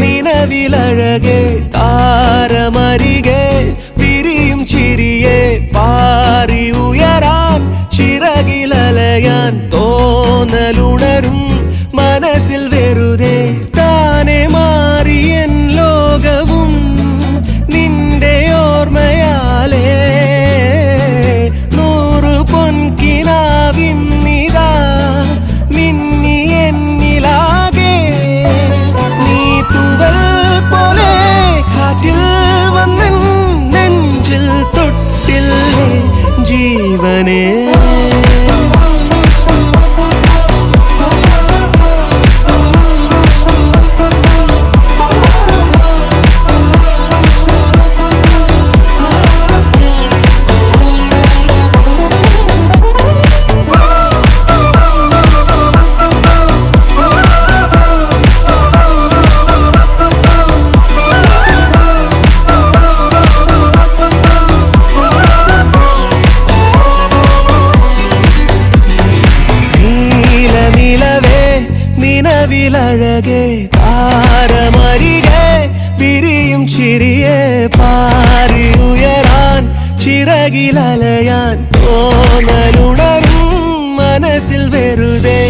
നിലവിലഴകെ താരമരികെ വിരിയും ചിരിയെ പാറി ഉയരാൻ ചിറകിലലയാൻ തോന്നലുണരും മനസ്സിൽ വെറുതെ നിലവിലഴകെ താരമരികെ വിരിയും ചിരിയെ പാറി ഉയരാൻ ചിറകിലലയാൻ തോന്നലുണരും മനസ്സിൽ വെറുതെ.